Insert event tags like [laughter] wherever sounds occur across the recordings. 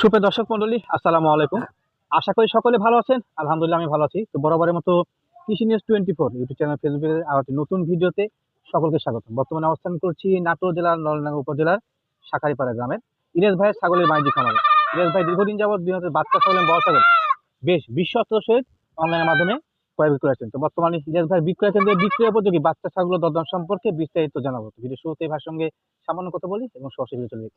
সুপ্রিয় দর্শক মন্ডলী, আসসালামু আলাইকুম। আশা করি সকলে ভালো আছেন। আলহামদুলিল্লাহ আমি ভালো আছি। তো বরাবরের মতো Krishi news twenty four YouTube channel, ফেসবুকে আর নতুন ভিডিওতে সকলকে স্বাগত বর্তমানে অবস্থান করছি নাটোর জেলার নলনাঙ্গা উপজেলার শাখারিপাড়া গ্রামের ইরেশ ভাইয়ের ছাগলের বাণিজ্যিক খামারে। ইরেশ ভাই দীর্ঘদিন যাবৎ বিভিন্ন বাচ্চা ছাগল এবং বড় ছাগল বেশ বিশ্বস্ত সহিত অনলাইনের মাধ্যমে ক্রয় বিক্রয় করেছেন। তো বর্তমানে ইরেশ ভাই বিক্রয় কেন্দ্রে বিক্রয় উপযোগী বাচ্চা ছাগল দরদাম সম্পর্কে বিস্তারিত জানাব। ভিডিও শুরুতে ভাইয়ের সঙ্গে সামান্য কথা বলি এবং সরাসরি চলে যাই।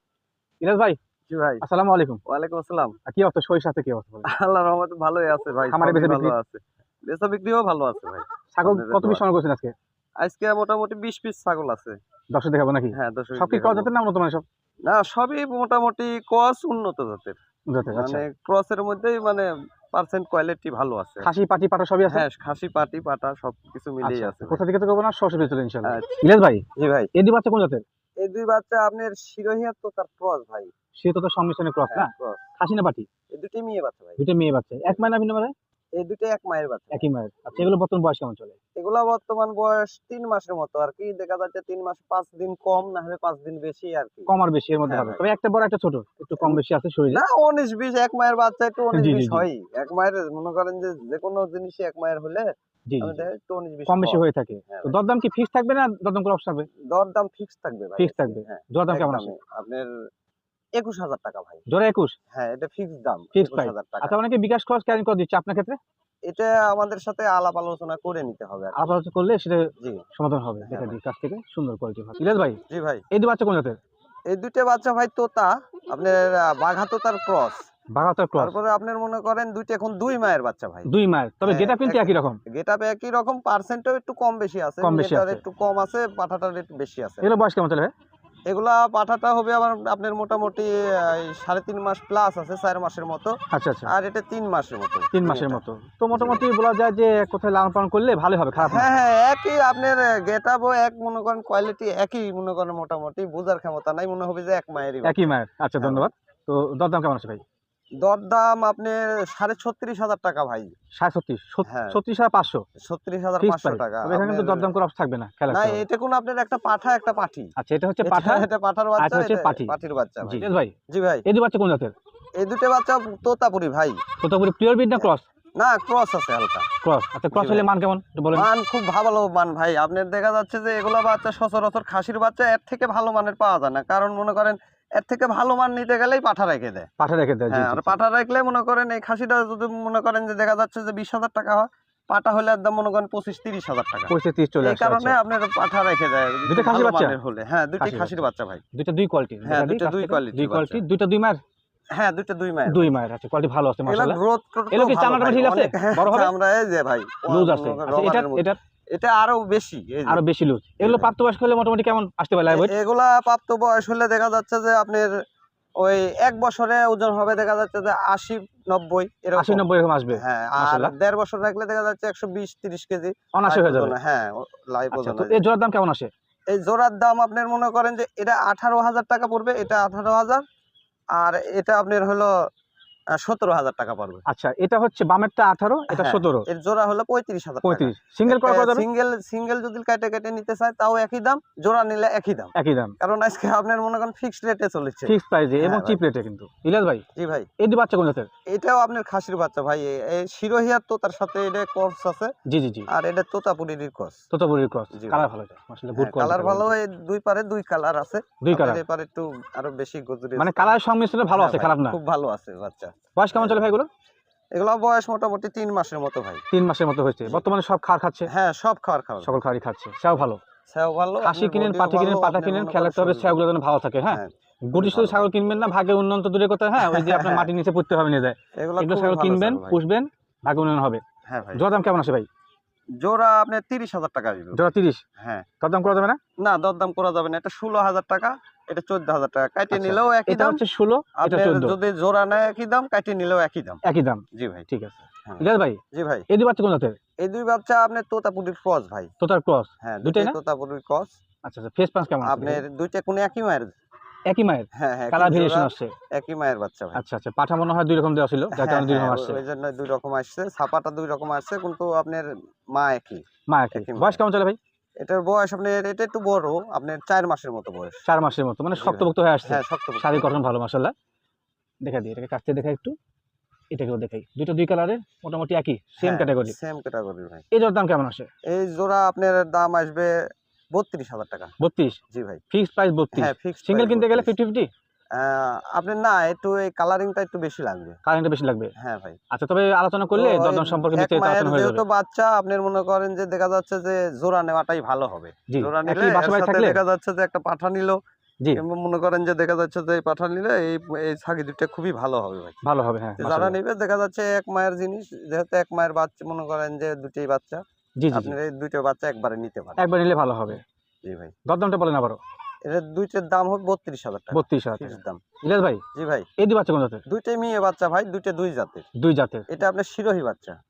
ইরেশ ভাই জি ভাই। আসসালামু আলাইকুম। ওয়ালাইকুম আসসালাম। কি অবস্থা? শরীর সাথে কি অবস্থা আল্লাহর রহমতে ভালোই আছে ভাই খামারে সবই বেচা ভালো আছে। বেচা বিক্রিও ভালো আছে ভাই। ছাগল কত পিস সংগ্রহ করছেন আজকে? আজকে মোটামুটি বিশ পিস ছাগল আছে। দর্শক দেখাবো নাকি? হ্যাঁ দশ সব কি ক্রস জাতের না উন্নত মানের সব? না সবই মোটামুটি ক্রস উন্নত জাতের। আচ্ছা। মানে ক্রসের মধ্যেই মানে পার্সেন্ট কোয়ালিটি ভালো আছে। খাসি পাটি পাটা সবই আছে? হ্যাঁ খাসি পাটি পাটা সব কিছু মিলেই আচ্ছা আছে কোথা থেকে তো করব না? আচ্ছা। ইলিয়াস ভাই জি ভাই। এদি বাচ্চা কোন জাতের? এই দুই বাচ্চা আপনার শিরোহিয়া তো তার ক্রস ভাই। সে তো তো সংমিশ্রণে ক্রস না? হ্যাঁ ক্রস। খাসি না পাটি এই দুটি মেয়ে বাচ্চা ভাই। দুটো মেয়ে বাচ্চা। এক মাইনা ভিন্ন মায়ের এই দুটো এক মায়ের বাচ্চা। একই মায়ের। আচ্ছা এগুলো বর্তমান বয়স কেমন চলে? এগুলা বর্তমান বয়স তিন মাসের মতো আর কি। দেখা যাচ্ছে তিন মাস পাঁচ দিন কম না হলে পাঁচ দিন বেশি আর কি। কম আর বেশি এর মধ্যে হ্যাঁ হবে তবে একটা বড় একটা ছোট। একটু কম বেশি আছে শরীরে। না উনিশ বিশ এক মায়ের বাচ্চা একটু উনিশ বিশ হয় এক মায়ের মনে করেন যে যে কোনো জিনিসই এক মায়ের হলে কম বেশি হয়ে থাকে। হ্যাঁ দরদাম কি ফিক্স থাকবে না দরদাম করে অপশন থাকবে দর দাম ফিক্স থাকবে Fixed থাকবে। হ্যাঁ। দরদাম কেমন আছে আপনার একুশ হাজার টাকা ভাই। একুশ? হ্যাঁ এটা ফিক্স দাম টাকা। আচ্ছা অনেকে বিকাশ খরচ ক্যারি করে দিচ্ছে আপনার ক্ষেত্রে? এটা আমাদের সাথে আলাপ আলোচনা করে নিতে হবে কি। আলাদা করলে সেটা সমাধান হবে। হ্যাঁ দেখা। দিই কাছ থেকে সুন্দর কোয়ালিটি ভাই জি ভাই। এই দু বাচ্চা কোন জাতের? এই দুইটা বাচ্চা ভাই তোতা আপনার বাঘা তোতার ক্রস। বাগাতার ক্রস। তারপরে আপনার মনে করেন দুইটা এখন দুই মায়ের বাচ্চা ভাই। দুই মায়ের। তবে হ্যাঁ, গেটা কিন্তু একই রকম। গেটাপে একই রকম পার্সেন্টও একটু কম বেশি আছে কম বেশি একটু কম আছে পাঠাটার একটু বেশি আছে। এগুলো বয়স কেমন চলে ভাই? এগুলা পাঠাটা হবে আবার আপনার মোটামুটি সাড়ে তিন মাস প্লাস আছে চার মাসের মতো। আচ্ছা আচ্ছা। আর এটা তিন মাসের মতো। তিন মাসের মতো। তো মোটামুটি বলা যায় যে কোথায় লালন পালন করলে ভালো হবে খারাপ হ্যাঁ হ্যাঁ একই আপনার গেটাবো এক মনে করেন কোয়ালিটি একই মনে করেন মোটামুটি বোঝার ক্ষমতা নাই মনে হবে যে এক মায়েরই একই মায়ের। আচ্ছা হ্যাঁ। ধন্যবাদ। তো দরদাম কেমন আছে ভাই? দরদাম আপনার সাড়ে ছত্রিশ হাজার টাকা ভাই। সাড়ে ছত্রিশ হ্যাঁ। ছত্রিশ হাজার পাঁচশো। ছত্রিশ হাজার পাঁচশো টাকা। এখানে কিন্তু আপনার- দরদাম করে থাকবে না না এটা কোন আপনার একটা পাঠা একটা পাঠি। আচ্ছা এটা হচ্ছে পাঠা? এটা পাঠার বাচ্চা হচ্ছে পাঠি। পাঠির বাচ্চা ভাই। ভাই। জি ভাই। এই দু বাচ্চা কোন জাতের? এই দুটো বাচ্চা তোতাপুরি ভাই। তোতাপুরি পিওর বিড না ক্রস না ক্রস আছে হালকা। ক্রস আচ্ছা ক্রস হলে মান কেমন? বলেন। মান খুব ভালো মান ভাই। আপনার দেখা যাচ্ছে যে এগুলা বাচ্চা সচরাচর খাসির বাচ্চা এর থেকে ভালো মানের পাওয়া যায় না। কারণ মনে করেন এর থেকে ভালো মান নিতে গেলেই পাঠা রেখে দেয়। পাঠা রেখে দেয় হ্যাঁ আর পাঠা রাখলে মনে করেন এই খাসিটা যদি মনে করেন যে দেখা যাচ্ছে যে বিশ হাজার টাকা হয় পাটা হলে একদম মনে করেন পঁচিশ তিরিশ হাজার টাকা। পঁচিশ তিরিশ চলে এই কারণে আচ্ছা। আপনার পাঠা রেখে দেয় দুটো খাসির বাচ্চা? হলে। হ্যাঁ দুটি খাসির বাচ্চা ভাই। দুইটা দুই কোয়ালিটি হ্যাঁ, দুইটা দুই quality দুই কোয়ালিটি দুইটা দুই মায়ের? হ্যাঁ দুটো দুই মায়ের। দুই মায়ের আছে কোয়ালিটি ভালো আছে মাশাআল্লাহ। এগুলো কি চামড়াটা ঠিক আছে? বড় হবে? আমরা এই যে ভাই লুজ আছে। আচ্ছা এটা এটা এটা আরও বেশি আরও বেশি লুজ এগুলো প্রাপ্তবয়স্ক হলে মোটামুটি কেমন আসতে পারে লাইভ এ- এগুলা প্রাপ্ত হলে দেখা যাচ্ছে যে আপনার ওই এক বছরে ওজন হবে দেখা যাচ্ছে যে আশি নব্বই আশি নব্বই এরকম আসবে। হ্যাঁ আর দেড় বছর রাখলে দেখা যাচ্ছে একশো বিশ তিরিশ কেজি অনাশি হয়ে যাবে। হ্যাঁ লাইভ আচ্ছা ওজন এই জোড়ার দাম কেমন আসে? এই জোড়ার দাম আপনার মনে করেন যে এটা আঠারো হাজার টাকা পড়বে এটা আঠারো হাজার আর এটা আপনার হলো সতেরো হাজার টাকা পড়বে। আচ্ছা এটা হচ্ছে বামেরটা আঠারো এটা হ্যাঁ, সতেরো। এর জোড়া হলো পঁয়ত্রিশ হাজার পঁয়ত্রিশ। সিঙ্গেল সিঙ্গেল সিঙ্গেল যদি কেটে কেটে নিতে চায় তাও একই দাম জোড়া নিলে একই দাম। একই দাম। কারণ আজকে আপনার মনে করেন ফিক্সড রেটে চলেছে। ফিক্স প্রাইসে এবং হ্যাঁ, চিপ রেটে কিন্তু। ভাই জি ভাই। এই বাচ্চা কোন জাতের? এটাও আপনার খাসির বাচ্চা ভাই। এই শিরোহিয়ার তো তার সাথে এটা কোর্স আছে। জি জি জি। আর এটা তোতাপুরির কোর্স তোতাপুরির ক্রস কালার ভালো এটা। মাশাআল্লাহ গুড কালার ভালো এই দুই পারে দুই কালার আছে। দুই কালার এই পারে একটু আরও বেশি গজুরি মানে কালার সংমিশ্রণে ভালো আছে খারাপ না। খুব ভালো আছে বাচ্চা। বয়স কেমন চলে ভাই এগুলো? বয়স মোটামুটি তিন মাসের মতো ভাই। তিন মাসের মতো হয়েছে। বর্তমানে সব খাওয়ার খাচ্ছে? হ্যাঁ সব খাবার খাওয়া সকল খাওয়ারই খাচ্ছে। সেও ভালো। সেও ভালো খাসি কিনেন পাটি কিনেন কিনেন খেয়াল রাখতে হবে সেগুলো যেন ভালো থাকে হ্যাঁ? হ্যাঁ, গুটি শুধু ছাগল কিনবেন না ভাগে দূরে কথা হ্যাঁ? ওই যে [laughs] আপনার মাটি নিচে পুঁততে হবে নিয়ে যায়। এগুলো ছাগল কিনবেন পুষবেন ভাগে উন্নয়ন হবে। হ্যাঁ ভাই। দাম কেমন আছে ভাই? জোড়া আপনার তিরিশ হাজার টাকা জোড়া তিরিশ? হ্যাঁ। দরদাম করা যাবে না? না দরদাম করা যাবে না। এটা ষোলো হাজার টাকা এটা চোদ্দ হাজার টাকা। কাটিয়ে আচ্ছা, নিলেও একই দাম। হচ্ছে ষোলো যদি জোড়া নেয় একই দাম কাটিয়ে নিলেও একই দাম। একই দাম। জি ভাই। ঠিক আছে। হ্যাঁ। ভাই? জি ভাই। এই দু বাচ্চা কোন জাতের? এই দুই বাচ্চা আপনার তোতাপুরির ক্রস ভাই। তোতার ক্রস? হ্যাঁ দুইটাই তোতাপুরির ক্রস। আচ্ছা আচ্ছা ফেস পাঁচ কেমন আপনার দুইটা কোন একই মায়ের। একই মায়ের? হ্যাঁ হ্যাঁ কালার একই ভেরিয়েশন আসছে। একই মায়ের বাচ্চা ভাই। আচ্ছা আচ্ছা পাঠা মনে হয় দুই রকম দেওয়া ছিল যার হ্যাঁ, কারণে দুই রকম আসছে। ওই জন্য দুই রকম আসছে ছাপাটা দুই রকম আসছে কিন্তু আপনার মা একই। মা একই। বয়স কেমন চলে ভাই? এটার বয়স আপনার এটা একটু বড় আপনার চার মাসের মতো বয়স। চার মাসের মতো মানে। শক্তভুক্ত হয়ে আসছে। হ্যাঁ শক্ত শারীর গঠন ভালো মাসাল্লাহ দেখা দিই এটাকে কাটতে দেখা একটু। এটাকেও দেখাই। দুটো দুই কালারের মোটামুটি একই সেম ক্যাটাগরি সেম ক্যাটাগরি ভাই। এই জোর দাম কেমন আসে? এই জোড়া আপনার দাম আসবে বত্রিশ হাজার টাকা। বত্রিশ? জি ভাই। ফিক্সড প্রাইস বত্রিশ। হ্যাঁ ফিক্স সিঙ্গেল কিনতে গেলে ফিফটি ফিফটি আপনার না একটু এই কালারিংটা একটু বেশি লাগবে। কারেন্টটা বেশি লাগবে? হ্যাঁ ভাই। আচ্ছা তবে আলোচনা করলে তো দরদাম সম্পর্কে বিস্তারিত আলোচনা হয়ে যেহেতু যাবে বাচ্চা আপনি মনে করেন যে দেখা যাচ্ছে যে জোড়া নেওয়াটাই ভালো হবে। জোড়া নিলে সাথে থাকলে? দেখা যাচ্ছে যে একটা পাঠা নিল। মনে করেন যে দেখা যাচ্ছে যে এই পাঠা নিলে এই এই ছাগি দুটো খুবই ভালো হবে ভাই। ভালো হবে হ্যাঁ যারা। নিবে দেখা যাচ্ছে এক মায়ের জিনিস যেহেতু এক মায়ের বাচ্চা মনে করেন যে দুটোই বাচ্চা জি জি জি। আপনার এই দুটো বাচ্চা একবারে নিতে পারেন। একবার নিলে ভালো হবে। জি ভাই। দরদামটা বলেন আবারও। এটা দুইটার দাম হবে বত্রিশ হাজার টাকা। বত্রিশ হাজার দাম। ইলিয়াস ভাই জি ভাই। এই দুই বাচ্চা কোন জাতের? দুইটাই মেয়ে বাচ্চা ভাই দুইটা দুই জাতের। দুই জাতের। এটা আপনার শিরোহী বাচ্চা।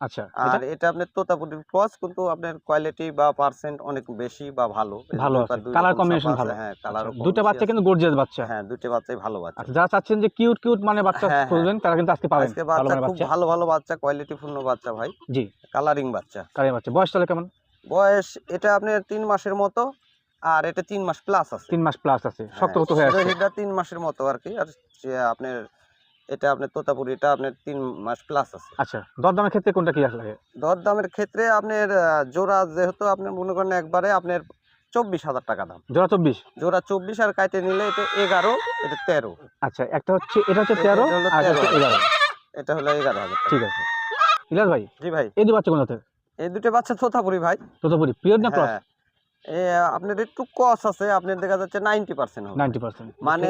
আচ্ছা আর এটা? আপনার তোতাপুরির ক্রস কিন্তু আপনার কোয়ালিটি বা পার্সেন্ট অনেক বেশি বা ভালো। ভালো দুই আছে। পা- দুই Colour রকম combination ছাপা আছে, ভালো। হ্যাঁ কালার বাচ্চা কিন্তু গর্জিয়াস বাচ্চা। হ্যাঁ দুইটা বাচ্চাই ভালো বাচ্চা। যারা চাচ্ছেন যে কিউট কিউট মানে বাচ্চা। খুঁজবেন তারা কিন্তু আজকে পাবেন আজকে বাচ্চা খুব ভালো ভালো বাচ্চা কোয়ালিটি পূর্ণ বাচ্চা ভাই। জি। কালারিং বাচ্চা। কারে বাচ্চা। বয়স তাহলে কেমন? বয়স এটা আপনার তিন মাসের মতো। আর এটা তিন মাস প্লাস আছে। তিন মাস প্লাস আছে। শক্ত হ্যাঁ, শক্ত হয়ে আসছে শিরোহিটা তিন মাসের মতো আর কি। আর আপনার এটা আপনার তোতাপুরি এটা আপনার তিন মাস প্লাস আছে। আচ্ছা দরদামের ক্ষেত্রে কোনটা কি লাগে দরদামের ক্ষেত্রে আপনার জোড়া যেহেতু আপনার মনে করেন একবারে আপনার চব্বিশ হাজার টাকা দাম। জোড়া চব্বিশ? জোড়া চব্বিশ আর কাইটে নিলে এটা এগারো এটা তেরো। আচ্ছা একটা হচ্ছে এটা হচ্ছে এটা তেরো হলো আর এটা হচ্ছে 13 এগারো এটা হলো এগারো হাজার ঠিক আছে। ইলাস ভাই জি ভাই। এই দুই বাচ্চা কোন এই দুটো বাচ্চা তোতাপুরি ভাই। তোতাপুরি পিওর না ক্রস হ্যাঁ আপনার একটু কস আছে আপনার দেখা যাচ্ছে নাইনটি পার্সেন্ট নাইনটি পার্সেন্ট মানে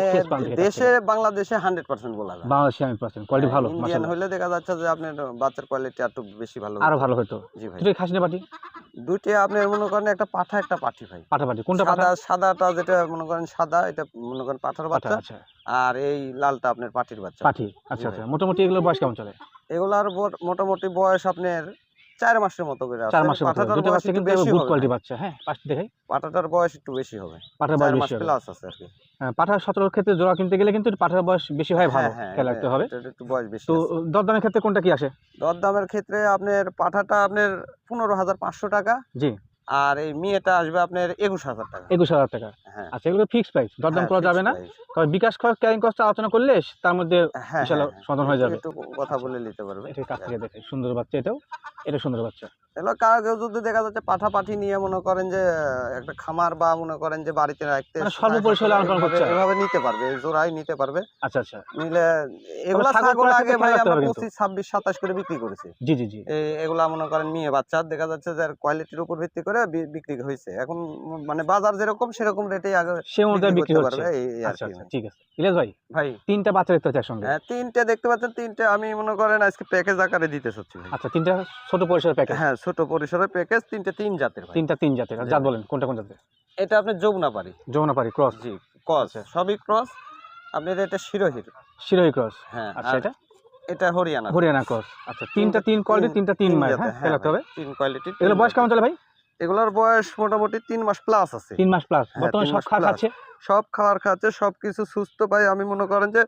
দেশে বাংলাদেশে হান্ড্রেড পার্সেন্ট বলা যায়। বাংলাদেশি আমি পার্সেন্ট কোয়ালিটি ভালো ইন্ডিয়ান হলে দেখা যাচ্ছে যে আপনার বাচ্চার কোয়ালিটি একটু বেশি ভালো আরও ভালো হতো জি ভাই। দুটোই খাসি না পাটি দুইটা আপনার মনে করেন একটা পাঠা একটা পাঠি ভাই। পাঠা পাটি কোনটা পাঠা? সাদা সাদাটা যেটা মনে করেন সাদা এটা মনে করেন পাঠার বাচ্চা। আচ্ছা। আর এই লালটা আপনার পাটির বাচ্চা। পাঠি আচ্ছা। আচ্ছা। মোটামুটি এগুলো বয়স কেমন চলে? এগুলার মোটামুটি বয়স আপনার চার মাসের মতো করে চার মাসের মতো পাঠাটার দুটো বাচ্চা কিন্তু গুড কোয়ালিটি বাচ্চা হ্যাঁ? পাশে দেখাই পাঠাটার বয়স একটু বেশি হবে। চার বয়স বেশি প্লাস আছে আর কি। হ্যাঁ, পাঠার সতেরোর ক্ষেত্রে জোড়া কিনতে গেলে কিন্তু পাঠার বয়স বেশি হয় ভালো হ্যাঁ, হ্যাঁ, খেয়াল রাখতে হবে। একটু বয়স বেশি তো দরদামের ক্ষেত্রে কোনটা কি আসে? দরদামের ক্ষেত্রে আপনার পাঠাটা আপনার পনেরো হাজার পাঁচশো টাকা জি। আর এই মেয়েটা আসবে আপনার একুশ হাজার টাকা। একুশ হাজার টাকা। আচ্ছা এগুলো ফিক্সড প্রাইস দরদাম হ্যাঁ, করা যাবে না। তবে বিকাশ খরচ ক্যারিং কস্ট আলোচনা করলে তার মধ্যে বিশাল হ্যাঁ, হ্যাঁ। সমাধান হয়ে যাবে। একটু কথা বলে নিতে পারবে। এটা কাছ থেকে দেখাই সুন্দর বাচ্চা এটাও এটা সুন্দর বাচ্চা। এগুলো কারও যদি দেখা যাচ্ছে পাঠা পাঠি নিয়ে মনে করেন যে একটা খামার বা মনে করেন যে বাড়িতে রাখতে মানে সর্বপরিসরে লালন পালন করতে এভাবে- নিতে পারবে জোড়াই নিতে পারবে। আচ্ছা আচ্ছা। নিলে এগুলা ছাগল আগে ভাই আমরা হবে কিন্তু। পঁচিশ ছাব্বিশ সাতাশ করে বিক্রি করেছি। জি জি জি। এই এগুলা মনে করেন মেয়ে বাচ্চা দেখা যাচ্ছে যে কোয়ালিটির উপর ভিত্তি করে বিক্রি হয়েছে এখন মানে বাজার যেরকম সেরকম আগে সে অনুযায়ী বিক্রি করতে আচ্ছা আচ্ছা ঠিক আছে। ইলিয়াস ভাই ভাই। তিনটা বাচ্চা দেখতে একসঙ্গে হ্যাঁ তিনটে দেখতে পাচ্ছেন তিনটে আমি মনে করেন আজকে প্যাকেজ আকারে দিতে চাচ্ছি আচ্ছা তিনটা ছোট পরিসরের প্যাকেজ হ্যাঁ ছোট পরিসরের প্যাকেজ তিনটে তিন জাতের তিনটা তিন জাতের জাত বলেন কোনটা কোন জাতের? এটা যমুনাপাড়ি ক্রস। জি ক্রস আচ্ছা। সবই ক্রস। আপনার এটা শিরোহির। শিরোহী ক্রস? হ্যাঁ আচ্ছা এটা? এটা হরিয়ানা হরিয়ানা ক্রস। আচ্ছা তিনটা তিন কোয়ালিটি তিনটা তিন মাস হ্যাঁ খেয়াল হবে। তিন কোয়ালিটি এগুলো বয়স কেমন চলে ভাই? এগুলোর বয়স মোটামুটি তিন মাস প্লাস আছে। তিন মাস প্লাস হ্যাঁ, বর্তমানে সব plus। খাচ্ছে? সব খাবার খাচ্ছে সব কিছু সুস্থ পাই আমি মনে করেন যে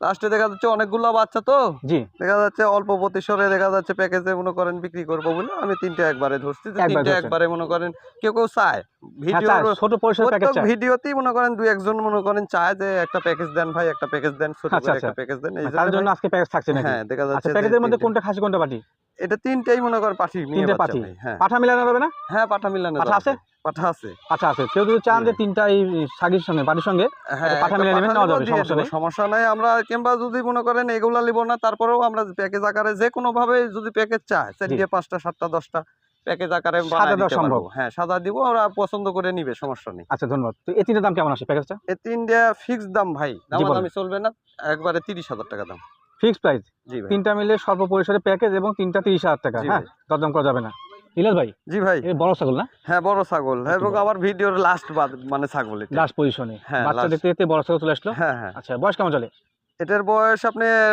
লাস্টে দেখা যাচ্ছে অনেকগুলো বাচ্চা তো। জি। দেখা যাচ্ছে অল্প প্রতিসরে দেখা যাচ্ছে প্যাকেজে মনে করেন বিক্রি করব বলে আমি তিনটে একবারে ধরছি তিনটে একবারে মনে করেন কেউ কেউ চায়। হ্যাঁ ভিডিও ছোট প্রত্যেক ভিডিওতেই মনে করেন দুই একজন মনে করেন চায় যে একটা প্যাকেজ দেন ভাই একটা প্যাকেজ দেন ছোট আচ্ছা, করে আচ্ছা। একটা প্যাকেজ দেন। এই জন্য জন্য আজকে প্যাকেজ থাকছে হ্যাঁ দেখা আচ্ছা যাচ্ছে প্যাকেজের মধ্যে কোনটা খাসি কোনটা পাটি এটা তিনটাই মনে করেন পাঠি তিনটে পাঠি? হ্যাঁ। পাঠা মিলানো যাবে না? হ্যাঁ পাঠা মিলানো পাঠা আছে? পাঠা আছে। আচ্ছা আছে। কেউ যদি চান যে। তিনটা এই সাগির সঙ্গে বাড়ির সঙ্গে হ্যাঁ পাঠা মিলিয়ে নেবেন, নেওয়া যাবে, সমস্যা নেই। সমস্যা নাই আমরা কিংবা যদি মনে করেন এগুলা নিব না তারপরেও আমরা প্যাকেজ আকারে যে কোনো ভাবে যদি প্যাকেজ চায় চারটে পাঁচটা সাতটা দশটা প্যাকেজ আকারে সাদা সম্ভব। হ্যাঁ সাদা দিব ওরা পছন্দ করে নিবে সমস্যা নেই। আচ্ছা ধন্যবাদ। তো এই তিনটার দাম কেমন আসে প্যাকেজটা এই তিনটা ফিক্স দাম ভাই। দাম। দামি চলবে না একবারে তিরিশ হাজার টাকা দাম। Fixed price. তিনটা মিলে স্বল্প পরিসরে প্যাকেজ এবং তিনটা তিরিশ হাজার টাকা হ্যাঁ। দরদাম করা যাবে না। ইলাস ভাই জি ভাই। বড় ছাগল না? হ্যাঁ বড় ছাগল। এবং। ভিডিওর লাস্ট মানে ছাগল লাস্ট পজিশনে হ্যাঁ, বাচ্চা দেখতে দেখতে বড় ছাগল চলে আসলো? হ্যাঁ হ্যাঁ। আচ্ছা বয়স কেমন চলে? এটার বয়স আপনার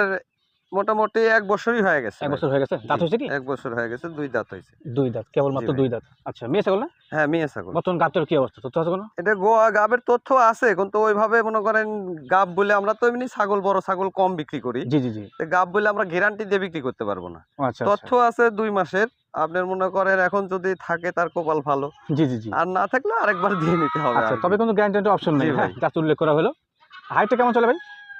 মোটামুটি এক বছরই হয়ে গেছে এক বছর হয়ে গেছে? দাঁত হয়েছে কি? এক বছর হয়ে গেছে দুই দাঁত হয়েছে। দুই দাঁত কেবলমাত্র। দুই দাঁত। আচ্ছা মেয়ে ছাগল না? হ্যাঁ মেয়ে ছাগল। বর্তমান গাবটার কি অবস্থা? তথ্য আছে কোনো? এটা গাবের তথ্য আছে কিন্তু ওইভাবে মনে করেন গাব বলে আমরা তো এমনি ছাগল বড় ছাগল কম বিক্রি করি। জি জি জি। তো গাব বলে আমরা গ্যারান্টি দিয়ে বিক্রি করতে পারব না। আচ্ছা তথ্য আছে দুই মাসের। আপনার মনে করেন এখন যদি থাকে তার কপাল ভালো। আচ্ছা। জি জি জি। আর না থাকলে আরেকবার দিয়ে নিতে হবে আচ্ছা তবে কিন্তু গ্যারান্টি অপশন নেই হ্যাঁ? ভাই। যা উল্লেখ করা হলো। হাইটটা কেমন চলে ভাই?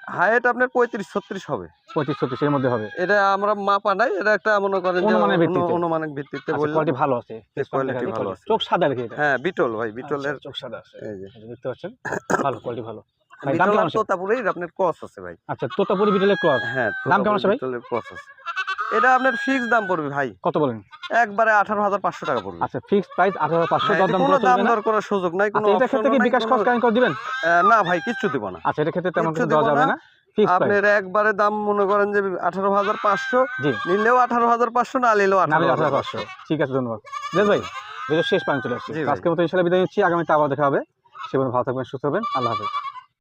হাইট আপনার পঁয়ত্রিশ ছত্রিশ হবে। পঁয়ত্রিশ ছত্রিশ এর মধ্যে হবে। এটা আমরা মাপা নাই এটা একটা মনে করেন অনুমানের ভিত্তিতে। অনুমানের ভিত্তিতে আচ্ছা, বললাম। কোয়ালিটি ভালো আছে। কোয়ালিটি ভালো আছে। চোখ সাদা রেখে এটা। হ্যাঁ বিটল ভাই বিটলের আচ্ছা, চোখ সাদা আছে। এই যে। দেখতে পাচ্ছেন? ভালো কোয়ালিটি ভালো। বিটল আর তোতাপুরের আপনার ক্রস আছে ভাই। আচ্ছা তোতাপুরি বিটলের ক্রস হ্যাঁ দাম কেমন আছে ভাই? বিটলের ক্রস আছে। এটা আপনার ফিক্স দাম পড়বে ভাই। কত বলেন? একবারে আঠারো হাজার পাঁচশো টাকা পড়বে। আচ্ছা ফিক্সড প্রাইস আঠারো পাঁচশো হ্যাঁ, দাম কোনো দাম দর করার সুযোগ নাই কোনো আচ্ছা এটার ক্ষেত্রে কি বিকাশ কোনো- খরচ কারেন্ট করে দিবেন না ভাই কিচ্ছু দিব না। আচ্ছা এটার ক্ষেত্রে তেমন কিছু দেওয়া যাবে না। ফিক্সড আপনার একবারে দাম মনে করেন যে আঠারো হাজার পাঁচশো জি। নিলেও আঠারো হাজার পাঁচশো না নিলেও আঠারো হাজার পাঁচশো। ঠিক আছে ধন্যবাদ। দেব ভাই ভিডিও শেষ পর্যন্ত চলে আসছি। আজকের মতো ইনশাল্লাহ বিদায় নিচ্ছি আগামীতে আবার দেখা হবে। সে পর্যন্ত ভালো থাকবেন সুস্থ হবেন আল্লাহ হাফেজ।